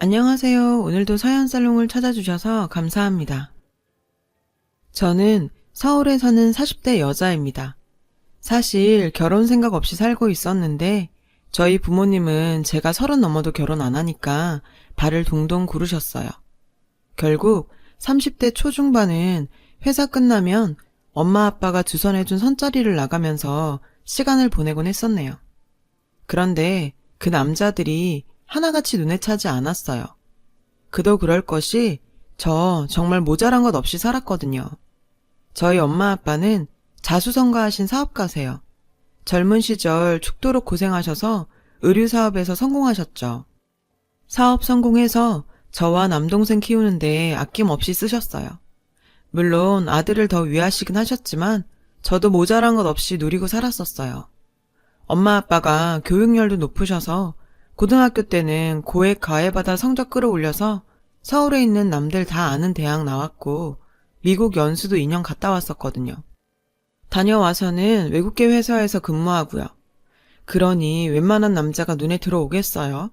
안녕하세요. 오늘도 서연살롱을 찾아주셔서 감사합니다. 저는 서울에 사는 40대 여자입니다. 사실 결혼 생각 없이 살고 있었는데 저희 부모님은 제가 서른 넘어도 결혼 안 하니까 발을 동동 구르셨어요. 결국 30대 초중반은 회사 끝나면 엄마 아빠가 주선해준 선자리를 나가면서 시간을 보내곤 했었네요. 그런데 그 남자들이 하나같이 눈에 차지 않았어요. 그도 그럴 것이 저 정말 모자란 것 없이 살았거든요. 저희 엄마 아빠는 자수성가하신 사업가세요. 젊은 시절 죽도록 고생하셔서 의류 사업에서 성공하셨죠. 사업 성공해서 저와 남동생 키우는데 아낌없이 쓰셨어요. 물론 아들을 더 위하시긴 하셨지만 저도 모자란 것 없이 누리고 살았었어요. 엄마 아빠가 교육열도 높으셔서 고등학교 때는 고액 과외받아 성적 끌어올려서 서울에 있는 남들 다 아는 대학 나왔고 미국 연수도 2년 갔다 왔었거든요. 다녀와서는 외국계 회사에서 근무하고요. 그러니 웬만한 남자가 눈에 들어오겠어요?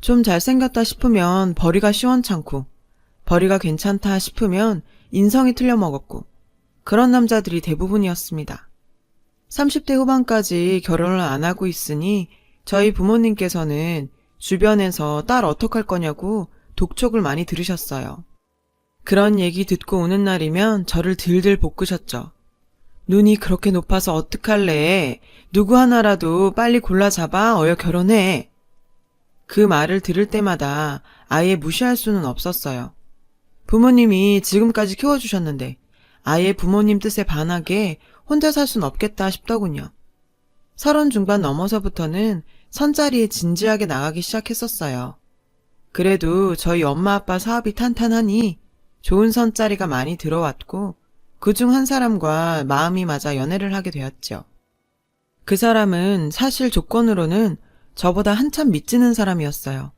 좀 잘생겼다 싶으면 벌이가 시원찮고 벌이가 괜찮다 싶으면 인성이 틀려먹었고 그런 남자들이 대부분이었습니다. 30대 후반까지 결혼을 안 하고 있으니 저희 부모님께서는 주변에서 딸 어떡할 거냐고 독촉을 많이 들으셨어요. 그런 얘기 듣고 오는 날이면 저를 들들 볶으셨죠. 눈이 그렇게 높아서 어떡할래? 누구 하나라도 빨리 골라 잡아 어여 결혼해. 그 말을 들을 때마다 아예 무시할 수는 없었어요. 부모님이 지금까지 키워주셨는데 아예 부모님 뜻에 반하게 혼자 살 순 없겠다 싶더군요. 서른 중반 넘어서부터는 선자리에 진지하게 나가기 시작했었어요. 그래도 저희 엄마 아빠 사업이 탄탄하니 좋은 선자리가 많이 들어왔고 그 중 한 사람과 마음이 맞아 연애를 하게 되었죠. 그 사람은 사실 조건으로는 저보다 한참 밑지는 사람이었어요.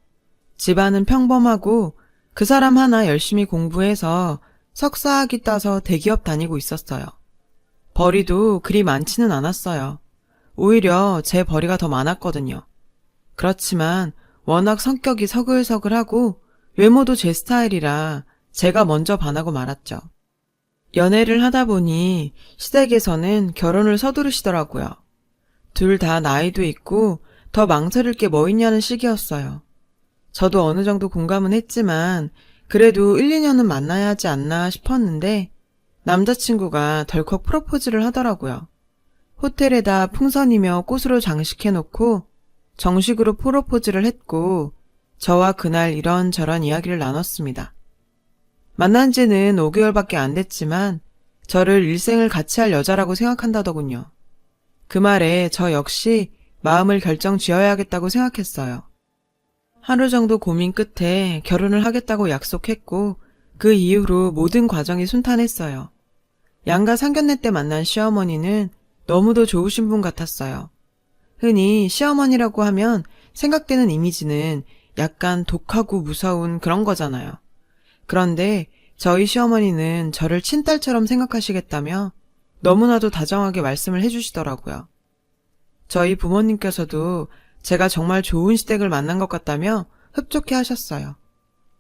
집안은 평범하고 그 사람 하나 열심히 공부해서 석사학위 따서 대기업 다니고 있었어요. 벌이도 그리 많지는 않았어요. 오히려 제 벌이가 더 많았거든요. 그렇지만 워낙 성격이 서글서글하고 외모도 제 스타일이라 제가 먼저 반하고 말았죠. 연애를 하다 보니 시댁에서는 결혼을 서두르시더라고요. 둘 다 나이도 있고 더 망설일 게 뭐 있냐는 시기였어요. 저도 어느 정도 공감은 했지만 그래도 1, 2년은 만나야 하지 않나 싶었는데 남자친구가 덜컥 프로포즈를 하더라고요. 호텔에다 풍선이며 꽃으로 장식해놓고 정식으로 프로포즈를 했고 저와 그날 이런저런 이야기를 나눴습니다. 만난 지는 5개월밖에 안 됐지만 저를 일생을 같이 할 여자라고 생각한다더군요. 그 말에 저 역시 마음을 결정 지어야겠다고 생각했어요. 하루 정도 고민 끝에 결혼을 하겠다고 약속했고 그 이후로 모든 과정이 순탄했어요. 양가 상견례 때 만난 시어머니는 너무도 좋으신 분 같았어요. 흔히 시어머니라고 하면 생각되는 이미지는 약간 독하고 무서운 그런 거잖아요. 그런데 저희 시어머니는 저를 친딸처럼 생각하시겠다며 너무나도 다정하게 말씀을 해주시더라고요. 저희 부모님께서도 제가 정말 좋은 시댁을 만난 것 같다며 흡족해 하셨어요.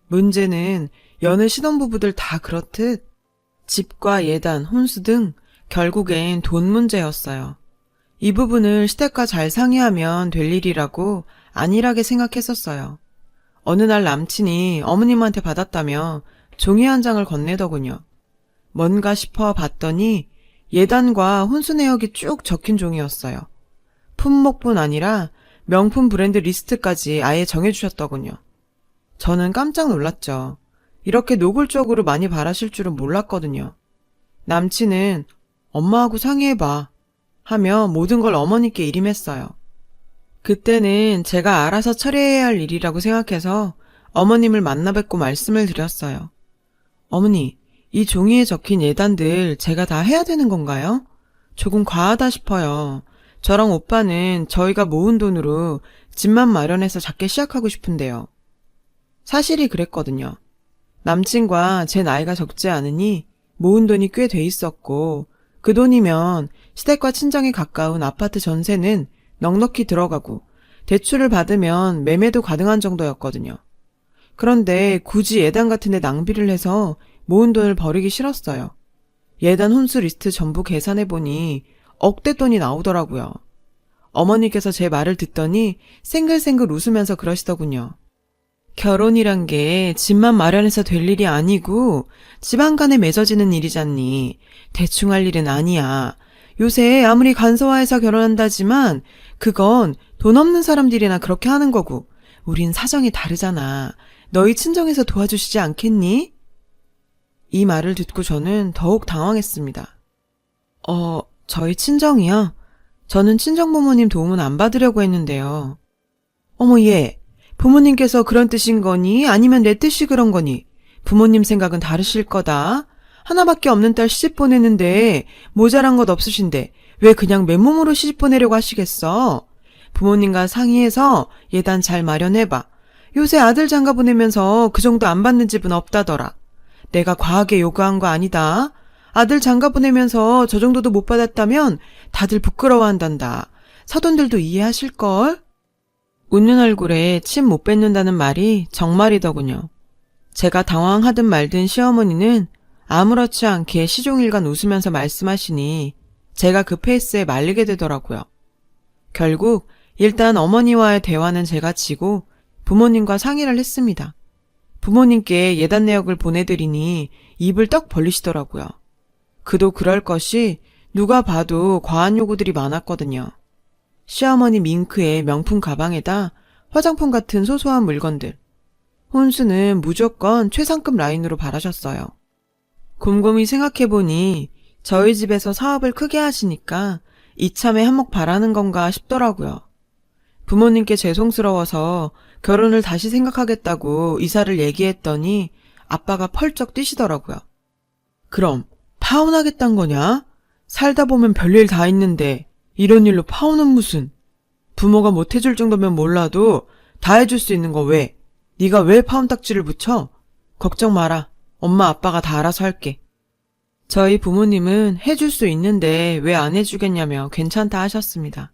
문제는 여느 신혼부부들 다 그렇듯 집과 예단, 혼수 등 결국엔 돈 문제였어요. 이 부분을 시댁과 잘 상의하면 될 일이라고 안일하게 생각했었어요. 어느 날 남친이 어머님한테 받았다며 종이 한 장을 건네더군요. 뭔가 싶어 봤더니 예단과 혼수 내역이 쭉 적힌 종이었어요. 품목뿐 아니라 명품 브랜드 리스트까지 아예 정해주셨더군요. 저는 깜짝 놀랐죠. 이렇게 노골적으로 많이 바라실 줄은 몰랐거든요. 남친은 엄마하고 상의해봐 하며 모든 걸 어머니께 일임했어요. 그때는 제가 알아서 처리해야 할 일이라고 생각해서 어머님을 만나 뵙고 말씀을 드렸어요. 어머니, 이 종이에 적힌 예단들 제가 다 해야 되는 건가요? 조금 과하다 싶어요. 저랑 오빠는 저희가 모은 돈으로 집만 마련해서 작게 시작하고 싶은데요. 사실이 그랬거든요. 남친과 제 나이가 적지 않으니 모은 돈이 꽤 돼 있었고 그 돈이면 시댁과 친정에 가까운 아파트 전세는 넉넉히 들어가고 대출을 받으면 매매도 가능한 정도였거든요. 그런데 굳이 예단 같은 데 낭비를 해서 모은 돈을 버리기 싫었어요. 예단 혼수 리스트 전부 계산해보니 억대 돈이 나오더라고요. 어머니께서 제 말을 듣더니 생글생글 웃으면서 그러시더군요. 결혼이란 게 집만 마련해서 될 일이 아니고 집안 간에 맺어지는 일이잖니. 대충 할 일은 아니야. 요새 아무리 간소화해서 결혼한다지만 그건 돈 없는 사람들이나 그렇게 하는 거고 우린 사정이 다르잖아. 너희 친정에서 도와주시지 않겠니? 이 말을 듣고 저는 더욱 당황했습니다. 어, 저희 친정이요? 저는 친정 부모님 도움은 안 받으려고 했는데요. 어머, 얘. 부모님께서 그런 뜻인 거니? 아니면 내 뜻이 그런 거니? 부모님 생각은 다르실 거다. 하나밖에 없는 딸 시집 보내는데 모자란 것 없으신데 왜 그냥 맨몸으로 시집 보내려고 하시겠어? 부모님과 상의해서 예단 잘 마련해봐. 요새 아들 장가 보내면서 그 정도 안 받는 집은 없다더라. 내가 과하게 요구한 거 아니다. 아들 장가 보내면서 저 정도도 못 받았다면 다들 부끄러워한단다. 사돈들도 이해하실걸? 웃는 얼굴에 침 못 뱉는다는 말이 정말이더군요. 제가 당황하든 말든 시어머니는 아무렇지 않게 시종일관 웃으면서 말씀하시니 제가 그 페이스에 말리게 되더라고요. 결국 일단 어머니와의 대화는 제가 지고 부모님과 상의를 했습니다. 부모님께 예단 내역을 보내드리니 입을 떡 벌리시더라고요. 그도 그럴 것이 누가 봐도 과한 요구들이 많았거든요. 시어머니 밍크의 명품 가방에다 화장품 같은 소소한 물건들. 혼수는 무조건 최상급 라인으로 바라셨어요. 곰곰이 생각해보니 저희 집에서 사업을 크게 하시니까 이참에 한몫 바라는 건가 싶더라고요. 부모님께 죄송스러워서 결혼을 다시 생각하겠다고 이사를 얘기했더니 아빠가 펄쩍 뛰시더라고요. 그럼 파혼하겠단 거냐? 살다 보면 별일 다 있는데 이런 일로 파혼은 무슨? 부모가 못 해줄 정도면 몰라도 다 해줄 수 있는 거 왜? 네가 왜 파혼 딱지를 붙여? 걱정 마라. 엄마 아빠가 다 알아서 할게. 저희 부모님은 해줄 수 있는데 왜 안 해주겠냐며 괜찮다 하셨습니다.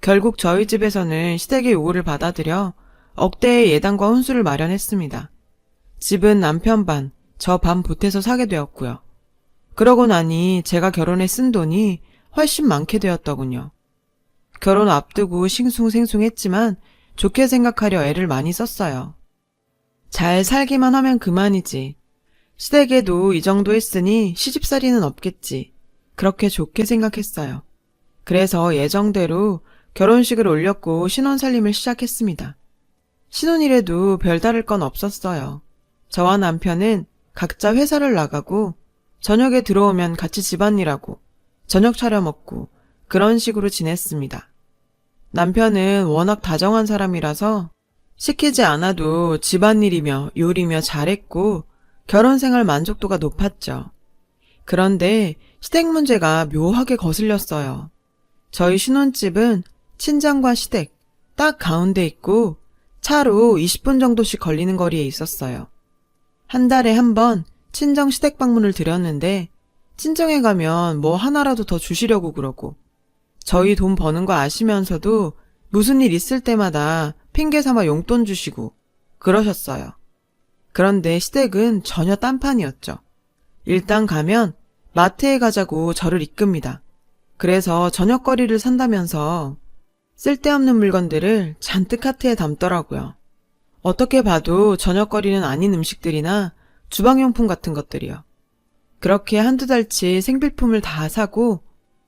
결국 저희 집에서는 시댁의 요구를 받아들여 억대의 예단과 혼수를 마련했습니다. 집은 남편 반, 저 반 보태서 사게 되었고요. 그러고 나니 제가 결혼에 쓴 돈이 훨씬 많게 되었더군요. 결혼 앞두고 싱숭생숭했지만 좋게 생각하려 애를 많이 썼어요. 잘 살기만 하면 그만이지. 시댁에도 이 정도 했으니 시집살이는 없겠지. 그렇게 좋게 생각했어요. 그래서 예정대로 결혼식을 올렸고 신혼살림을 시작했습니다. 신혼일에도 별다를 건 없었어요. 저와 남편은 각자 회사를 나가고 저녁에 들어오면 같이 집안일하고 저녁 차려 먹고 그런 식으로 지냈습니다. 남편은 워낙 다정한 사람이라서 시키지 않아도 집안일이며 요리며 잘했고 결혼 생활 만족도가 높았죠. 그런데 시댁 문제가 묘하게 거슬렸어요. 저희 신혼집은 친정과 시댁 딱 가운데 있고 차로 20분 정도씩 걸리는 거리에 있었어요. 한 달에 한 번 친정 시댁 방문을 드렸는데 친정에 가면 뭐 하나라도 더 주시려고 그러고 저희 돈 버는 거 아시면서도 무슨 일 있을 때마다 핑계 삼아 용돈 주시고 그러셨어요. 그런데 시댁은 전혀 딴판이었죠. 일단 가면 마트에 가자고 저를 이끕니다. 그래서 저녁거리를 산다면서 쓸데없는 물건들을 잔뜩 카트에 담더라고요. 어떻게 봐도 저녁거리는 아닌 음식들이나 주방용품 같은 것들이요. 그렇게 한두 달치 생필품을 다 사고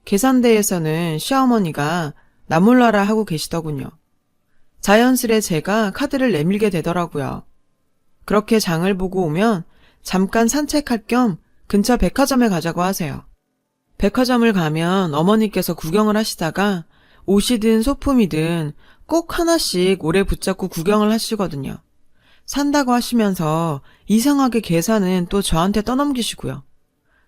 계산대에서는 시어머니가 나몰라라 하고 계시더군요. 자연스레 제가 카드를 내밀게 되더라고요. 그렇게 장을 보고 오면 잠깐 산책할 겸 근처 백화점에 가자고 하세요. 백화점을 가면 어머니께서 구경을 하시다가 옷이든 소품이든 꼭 하나씩 오래 붙잡고 구경을 하시거든요. 산다고 하시면서 이상하게 계산은 또 저한테 떠넘기시고요.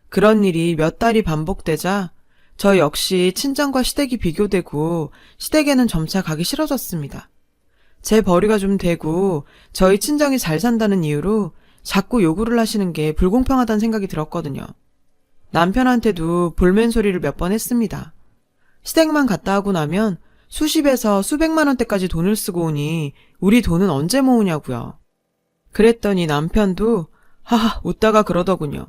그런 일이 몇 달이 반복되자 저 역시 친정과 시댁이 비교되고 시댁에는 점차 가기 싫어졌습니다. 제 벌이가 좀 되고 저희 친정이 잘 산다는 이유로 자꾸 요구를 하시는 게 불공평하다는 생각이 들었거든요. 남편한테도 볼멘 소리를 몇 번 했습니다. 시댁만 갔다 하고 나면 수십에서 수백만 원대까지 돈을 쓰고 오니 우리 돈은 언제 모으냐고요. 그랬더니 남편도 하하 웃다가 그러더군요.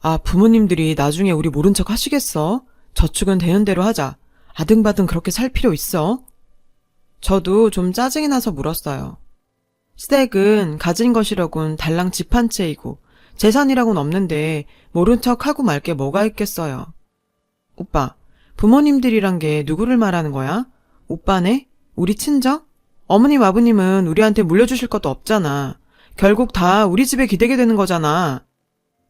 아, 부모님들이 나중에 우리 모른 척 하시겠어? 저축은 되는 대로 하자. 아등바등 그렇게 살 필요 있어? 저도 좀 짜증이 나서 물었어요. 시댁은 가진 것이라곤 달랑 집 한 채이고 재산이라곤 없는데 모른 척 하고 말 게 뭐가 있겠어요. 오빠, 부모님들이란 게 누구를 말하는 거야? 오빠네? 우리 친정? 어머님 아버님은 우리한테 물려주실 것도 없잖아. 결국 다 우리 집에 기대게 되는 거잖아.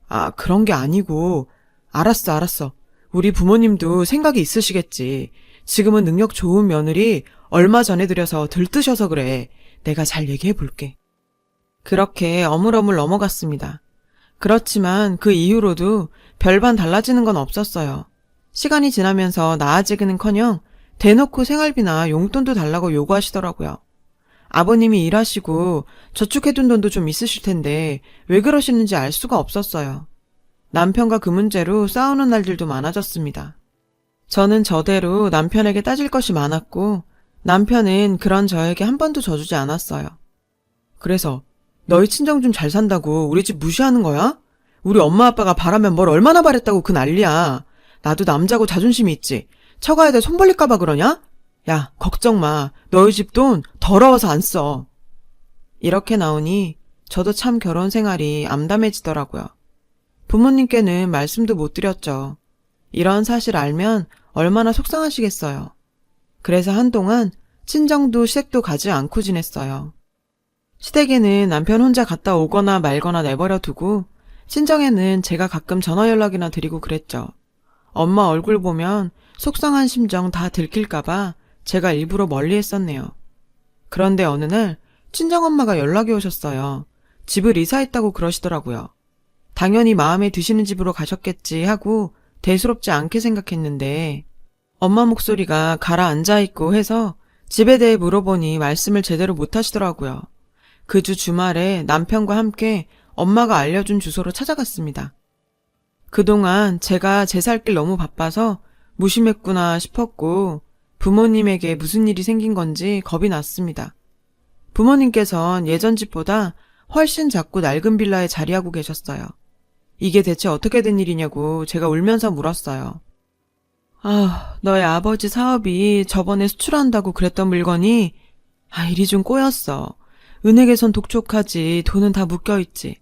아, 그런 게 아니고. 알았어, 알았어. 우리 부모님도 생각이 있으시겠지. 지금은 능력 좋은 며느리 얼마 전에 들여서 들뜨셔서 그래. 내가 잘 얘기해 볼게. 그렇게 어물어물 넘어갔습니다. 그렇지만 그 이후로도 별반 달라지는 건 없었어요. 시간이 지나면서 나아지기는 커녕 대놓고 생활비나 용돈도 달라고 요구하시더라고요. 아버님이 일하시고 저축해둔 돈도 좀 있으실 텐데 왜 그러시는지 알 수가 없었어요. 남편과 그 문제로 싸우는 날들도 많아졌습니다. 저는 저대로 남편에게 따질 것이 많았고 남편은 그런 저에게 한 번도 져주지 않았어요. 그래서 너희 친정 좀 잘 산다고 우리 집 무시하는 거야? 우리 엄마 아빠가 바라면 뭘 얼마나 바랬다고 그 난리야. 나도 남자고 자존심이 있지. 처가에 대손 벌릴까봐 그러냐? 야, 걱정 마. 너희 집 돈 더러워서 안 써. 이렇게 나오니 저도 참 결혼 생활이 암담해지더라고요. 부모님께는 말씀도 못 드렸죠. 이런 사실 알면 얼마나 속상하시겠어요. 그래서 한동안 친정도 시댁도 가지 않고 지냈어요. 시댁에는 남편 혼자 갔다 오거나 말거나 내버려 두고 친정에는 제가 가끔 전화 연락이나 드리고 그랬죠. 엄마 얼굴 보면 속상한 심정 다 들킬까봐 제가 일부러 멀리 했었네요. 그런데 어느 날 친정엄마가 연락이 오셨어요. 집을 이사했다고 그러시더라고요. 당연히 마음에 드시는 집으로 가셨겠지 하고 대수롭지 않게 생각했는데 엄마 목소리가 가라앉아 있고 해서 집에 대해 물어보니 말씀을 제대로 못 하시더라고요. 그 주 주말에 남편과 함께 엄마가 알려준 주소로 찾아갔습니다. 그동안 제가 제 살 길 너무 바빠서 무심했구나 싶었고 부모님에게 무슨 일이 생긴 건지 겁이 났습니다. 부모님께선 예전 집보다 훨씬 작고 낡은 빌라에 자리하고 계셨어요. 이게 대체 어떻게 된 일이냐고 제가 울면서 물었어요. 아, 너의 아버지 사업이 저번에 수출한다고 그랬던 물건이 아, 일이 좀 꼬였어. 은행에선 독촉하지 돈은 다 묶여있지.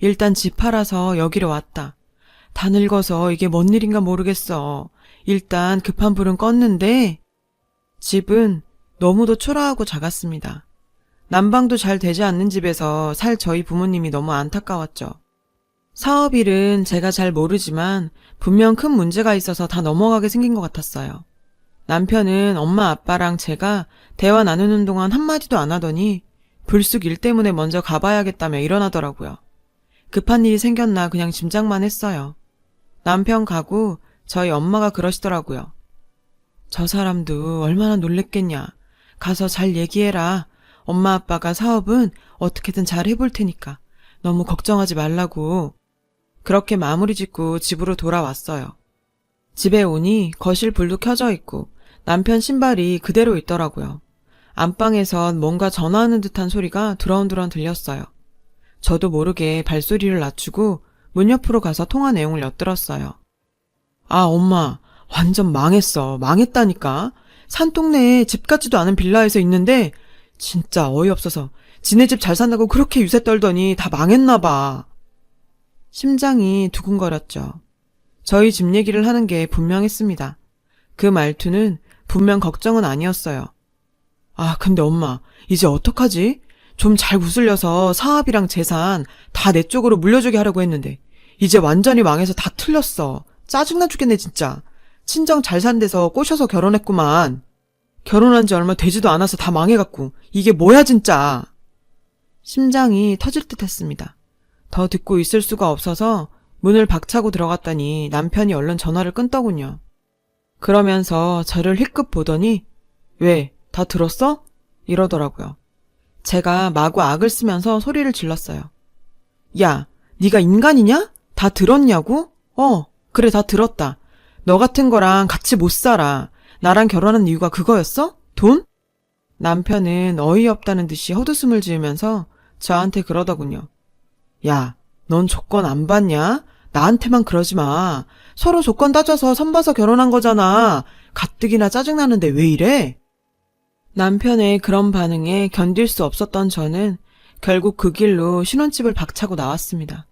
일단 집 팔아서 여기로 왔다. 다 늙어서 이게 뭔 일인가 모르겠어. 일단 급한 불은 껐는데 집은 너무도 초라하고 작았습니다. 난방도 잘 되지 않는 집에서 살 저희 부모님이 너무 안타까웠죠. 사업 일은 제가 잘 모르지만 분명 큰 문제가 있어서 다 넘어가게 생긴 것 같았어요. 남편은 엄마 아빠랑 제가 대화 나누는 동안 한마디도 안 하더니 불쑥 일 때문에 먼저 가봐야겠다며 일어나더라고요. 급한 일이 생겼나 그냥 짐작만 했어요. 남편 가고 저희 엄마가 그러시더라고요. 저 사람도 얼마나 놀랬겠냐. 가서 잘 얘기해라. 엄마 아빠가 사업은 어떻게든 잘 해볼 테니까. 너무 걱정하지 말라고. 그렇게 마무리 짓고 집으로 돌아왔어요. 집에 오니 거실 불도 켜져 있고 남편 신발이 그대로 있더라고요. 안방에선 뭔가 전화하는 듯한 소리가 두런두런 들렸어요. 저도 모르게 발소리를 낮추고 문 옆으로 가서 통화 내용을 엿들었어요. 아, 엄마. 완전 망했어. 망했다니까. 산동네에 집 같지도 않은 빌라에서 있는데 진짜 어이없어서 지네 집 잘 산다고 그렇게 유세 떨더니 다 망했나 봐. 심장이 두근거렸죠. 저희 집 얘기를 하는 게 분명했습니다. 그 말투는 분명 걱정은 아니었어요. 아, 근데 엄마, 이제 어떡하지? 좀 잘 구슬려서 사업이랑 재산 다 내 쪽으로 물려주게 하려고 했는데, 이제 완전히 망해서 다 틀렸어. 짜증나 죽겠네, 진짜. 친정 잘 산 데서 꼬셔서 결혼했구만. 결혼한 지 얼마 되지도 않아서 다 망해갖고, 이게 뭐야, 진짜. 심장이 터질 듯 했습니다. 더 듣고 있을 수가 없어서 문을 박차고 들어갔더니 남편이 얼른 전화를 끊더군요. 그러면서 저를 휘끗 보더니, 왜, 다 들었어? 이러더라고요. 제가 마구 악을 쓰면서 소리를 질렀어요. 야, 네가 인간이냐? 다 들었냐고? 어, 그래 다 들었다. 너 같은 거랑 같이 못 살아. 나랑 결혼한 이유가 그거였어? 돈? 남편은 어이없다는 듯이 헛웃음을 지으면서 저한테 그러더군요. 야, 넌 조건 안 받냐? 나한테만 그러지 마. 서로 조건 따져서 선봐서 결혼한 거잖아. 가뜩이나 짜증나는데 왜 이래? 남편의 그런 반응에 견딜 수 없었던 저는 결국 그 길로 신혼집을 박차고 나왔습니다.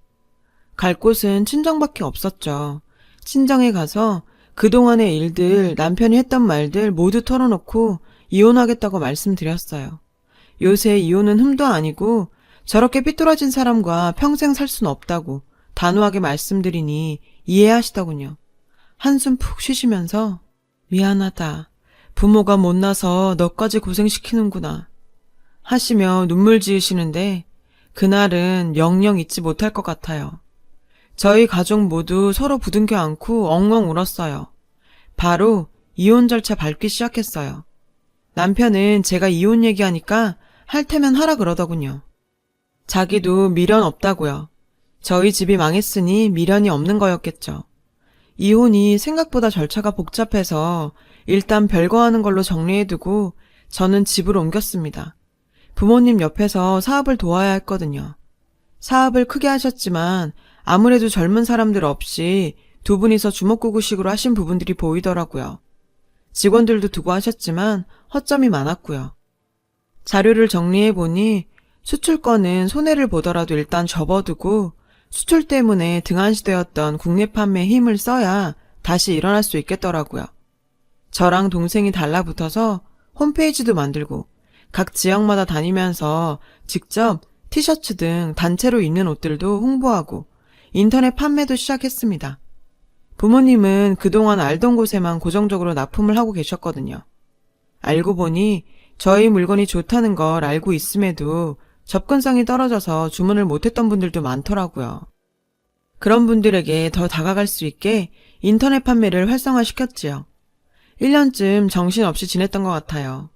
갈 곳은 친정밖에 없었죠. 친정에 가서 그동안의 일들, 남편이 했던 말들 모두 털어놓고 이혼하겠다고 말씀드렸어요. 요새 이혼은 흠도 아니고 저렇게 삐뚤어진 사람과 평생 살 순 없다고 단호하게 말씀드리니 이해하시더군요. 한숨 푹 쉬시면서 미안하다. 부모가 못나서 너까지 고생시키는구나. 하시며 눈물 지으시는데 그날은 영영 잊지 못할 것 같아요. 저희 가족 모두 서로 부둥켜 안고 엉엉 울었어요. 바로 이혼 절차 밟기 시작했어요. 남편은 제가 이혼 얘기하니까 할 테면 하라 그러더군요. 자기도 미련 없다고요. 저희 집이 망했으니 미련이 없는 거였겠죠. 이혼이 생각보다 절차가 복잡해서 일단 별거 하는 걸로 정리해두고 저는 집을 옮겼습니다. 부모님 옆에서 사업을 도와야 했거든요. 사업을 크게 하셨지만 아무래도 젊은 사람들 없이 두 분이서 주먹구구식으로 하신 부분들이 보이더라고요. 직원들도 두고 하셨지만 허점이 많았고요. 자료를 정리해보니 수출권은 손해를 보더라도 일단 접어두고 수출 때문에 등한시되었던 국내 판매에 힘을 써야 다시 일어날 수 있겠더라고요. 저랑 동생이 달라붙어서 홈페이지도 만들고 각 지역마다 다니면서 직접 티셔츠 등 단체로 입는 옷들도 홍보하고 인터넷 판매도 시작했습니다. 부모님은 그동안 알던 곳에만 고정적으로 납품을 하고 계셨거든요. 알고 보니 저희 물건이 좋다는 걸 알고 있음에도 접근성이 떨어져서 주문을 못했던 분들도 많더라고요. 그런 분들에게 더 다가갈 수 있게 인터넷 판매를 활성화시켰지요. 1년쯤 정신없이 지냈던 것 같아요.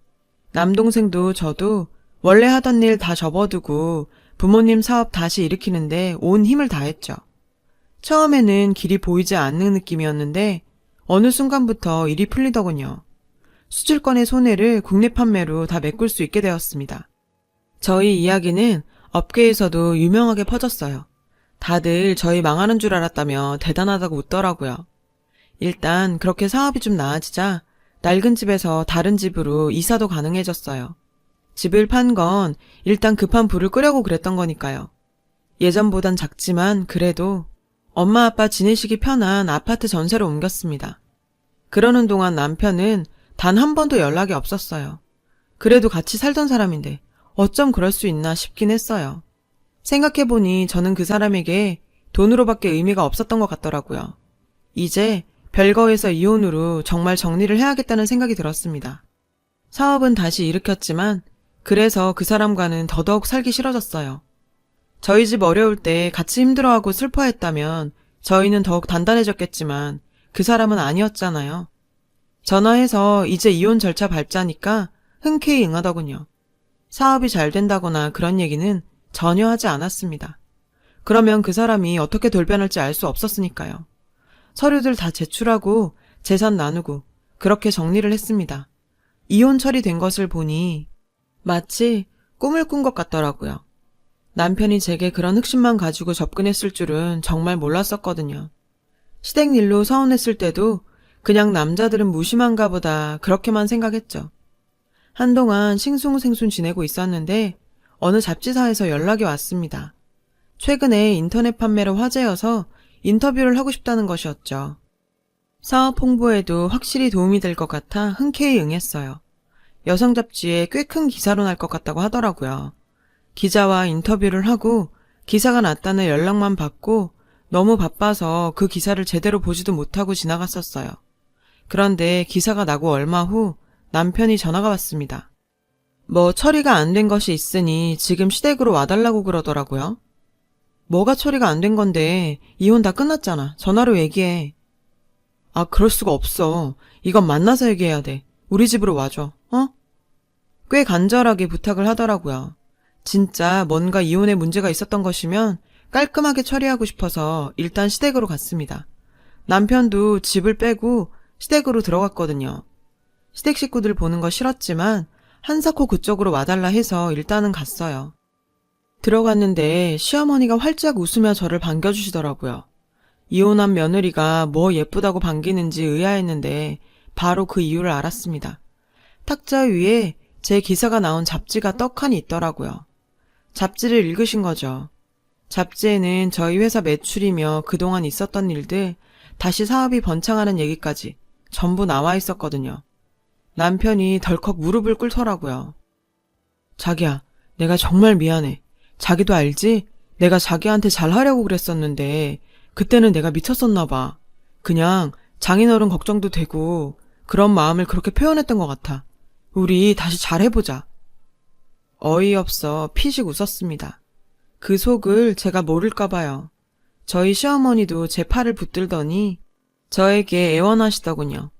남동생도 저도 원래 하던 일 다 접어두고 부모님 사업 다시 일으키는데 온 힘을 다했죠. 처음에는 길이 보이지 않는 느낌이었는데 어느 순간부터 일이 풀리더군요. 수출권의 손해를 국내 판매로 다 메꿀 수 있게 되었습니다. 저희 이야기는 업계에서도 유명하게 퍼졌어요. 다들 저희 망하는 줄 알았다며 대단하다고 웃더라고요. 일단 그렇게 사업이 좀 나아지자 낡은 집에서 다른 집으로 이사도 가능해졌어요. 집을 판 건 일단 급한 불을 끄려고 그랬던 거니까요. 예전보단 작지만 그래도 엄마 아빠 지내시기 편한 아파트 전세로 옮겼습니다. 그러는 동안 남편은 단 한 번도 연락이 없었어요. 그래도 같이 살던 사람인데 어쩜 그럴 수 있나 싶긴 했어요. 생각해보니 저는 그 사람에게 돈으로밖에 의미가 없었던 것 같더라고요. 이제 별거에서 이혼으로 정말 정리를 해야겠다는 생각이 들었습니다. 사업은 다시 일으켰지만 그래서 그 사람과는 더더욱 살기 싫어졌어요. 저희 집 어려울 때 같이 힘들어하고 슬퍼했다면 저희는 더욱 단단해졌겠지만 그 사람은 아니었잖아요. 전화해서 이제 이혼 절차 밟자니까 흔쾌히 응하더군요. 사업이 잘 된다거나 그런 얘기는 전혀 하지 않았습니다. 그러면 그 사람이 어떻게 돌변할지 알 수 없었으니까요. 서류들 다 제출하고 재산 나누고 그렇게 정리를 했습니다. 이혼 처리된 것을 보니 마치 꿈을 꾼 것 같더라고요. 남편이 제게 그런 흑심만 가지고 접근했을 줄은 정말 몰랐었거든요. 시댁 일로 서운했을 때도 그냥 남자들은 무심한가 보다 그렇게만 생각했죠. 한동안 싱숭생숭 지내고 있었는데 어느 잡지사에서 연락이 왔습니다. 최근에 인터넷 판매로 화제여서 인터뷰를 하고 싶다는 것이었죠. 사업 홍보에도 확실히 도움이 될 것 같아 흔쾌히 응했어요. 여성 잡지에 꽤 큰 기사로 날 것 같다고 하더라고요. 기자와 인터뷰를 하고 기사가 났다는 연락만 받고 너무 바빠서 그 기사를 제대로 보지도 못하고 지나갔었어요. 그런데 기사가 나고 얼마 후 남편이 전화가 왔습니다. 뭐 처리가 안 된 것이 있으니 지금 시댁으로 와달라고 그러더라고요. 뭐가 처리가 안 된 건데 이혼 다 끝났잖아. 전화로 얘기해. 아, 그럴 수가 없어. 이건 만나서 얘기해야 돼. 우리 집으로 와줘. 어? 꽤 간절하게 부탁을 하더라고요. 진짜 뭔가 이혼에 문제가 있었던 것이면 깔끔하게 처리하고 싶어서 일단 시댁으로 갔습니다. 남편도 집을 빼고 시댁으로 들어갔거든요. 시댁 식구들 보는 거 싫었지만 한사코 그쪽으로 와달라 해서 일단은 갔어요. 들어갔는데 시어머니가 활짝 웃으며 저를 반겨주시더라고요. 이혼한 며느리가 뭐 예쁘다고 반기는지 의아했는데 바로 그 이유를 알았습니다. 탁자 위에 제 기사가 나온 잡지가 떡하니 있더라고요. 잡지를 읽으신 거죠. 잡지에는 저희 회사 매출이며 그동안 있었던 일들, 다시 사업이 번창하는 얘기까지 전부 나와 있었거든요. 남편이 덜컥 무릎을 꿇더라고요. 자기야, 내가 정말 미안해. 자기도 알지? 내가 자기한테 잘하려고 그랬었는데, 그때는 내가 미쳤었나 봐. 그냥 장인어른 걱정도 되고, 그런 마음을 그렇게 표현했던 것 같아. 우리 다시 잘해보자. 어이없어 피식 웃었습니다. 그 속을 제가 모를까봐요. 저희 시어머니도 제 팔을 붙들더니 저에게 애원하시더군요.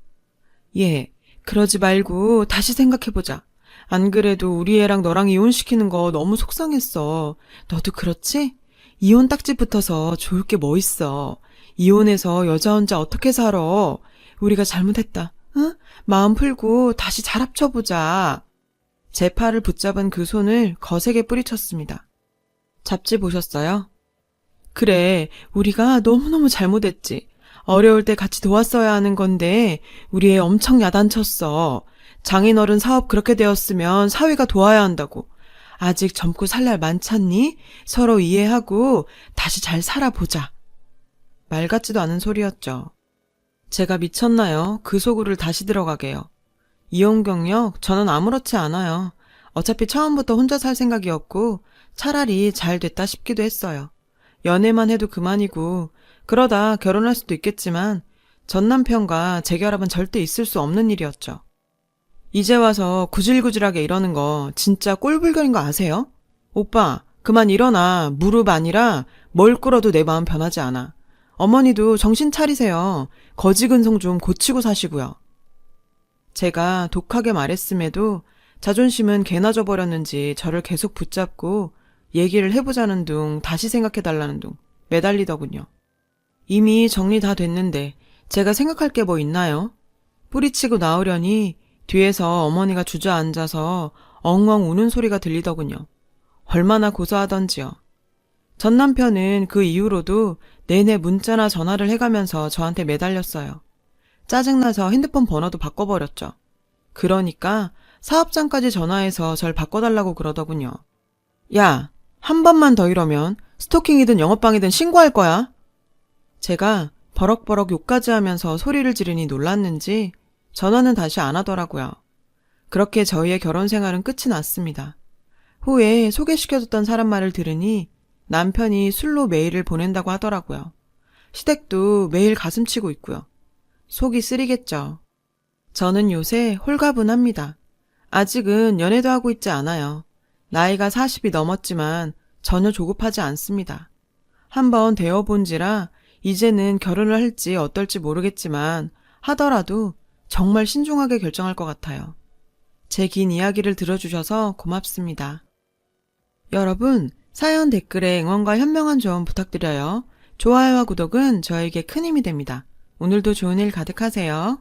예, 그러지 말고 다시 생각해보자. 안 그래도 우리 애랑 너랑 이혼시키는 거 너무 속상했어. 너도 그렇지? 이혼 딱지 붙어서 좋을 게 뭐 있어. 이혼해서 여자 혼자 어떻게 살아. 우리가 잘못했다. 응? 마음 풀고 다시 잘 합쳐보자. 제 팔을 붙잡은 그 손을 거세게 뿌리쳤습니다. 잡지 보셨어요? 그래, 우리가 너무너무 잘못했지. 어려울 때 같이 도왔어야 하는 건데, 우리 애 엄청 야단쳤어. 장인어른 사업 그렇게 되었으면 사회가 도와야 한다고. 아직 젊고 살 날 많잖니? 서로 이해하고 다시 잘 살아보자. 말 같지도 않은 소리였죠. 제가 미쳤나요? 그 속으를 다시 들어가게요. 이혼 경력 저는 아무렇지 않아요. 어차피 처음부터 혼자 살 생각이었고 차라리 잘 됐다 싶기도 했어요. 연애만 해도 그만이고 그러다 결혼할 수도 있겠지만 전 남편과 재결합은 절대 있을 수 없는 일이었죠. 이제 와서 구질구질하게 이러는 거 진짜 꼴불견인 거 아세요? 오빠, 그만 일어나. 무릎 아니라 뭘 꿇어도 내 마음 변하지 않아. 어머니도 정신 차리세요. 거지근성 좀 고치고 사시고요. 제가 독하게 말했음에도 자존심은 개나 져버렸는지 저를 계속 붙잡고 얘기를 해보자는 둥 다시 생각해달라는 둥 매달리더군요. 이미 정리 다 됐는데 제가 생각할 게 뭐 있나요? 뿌리치고 나오려니 뒤에서 어머니가 주저앉아서 엉엉 우는 소리가 들리더군요. 얼마나 고소하던지요. 전 남편은 그 이후로도 내내 문자나 전화를 해가면서 저한테 매달렸어요. 짜증나서 핸드폰 번호도 바꿔버렸죠. 그러니까 사업장까지 전화해서 절 바꿔달라고 그러더군요. 야, 한 번만 더 이러면 스토킹이든 영업방이든 신고할 거야. 제가 버럭버럭 욕까지 하면서 소리를 지르니 놀랐는지 전화는 다시 안 하더라고요. 그렇게 저희의 결혼 생활은 끝이 났습니다. 후에 소개시켜줬던 사람 말을 들으니 남편이 술로 메일을 보낸다고 하더라고요. 시댁도 매일 가슴 치고 있고요. 속이 쓰리겠죠. 저는 요새 홀가분합니다. 아직은 연애도 하고 있지 않아요. 나이가 40이 넘었지만 전혀 조급하지 않습니다. 한번 되어본지라 이제는 결혼을 할지 어떨지 모르겠지만 하더라도 정말 신중하게 결정할 것 같아요. 제 긴 이야기를 들어주셔서 고맙습니다. 여러분, 사연 댓글에 응원과 현명한 조언 부탁드려요. 좋아요와 구독은 저에게 큰 힘이 됩니다. 오늘도 좋은 일 가득하세요.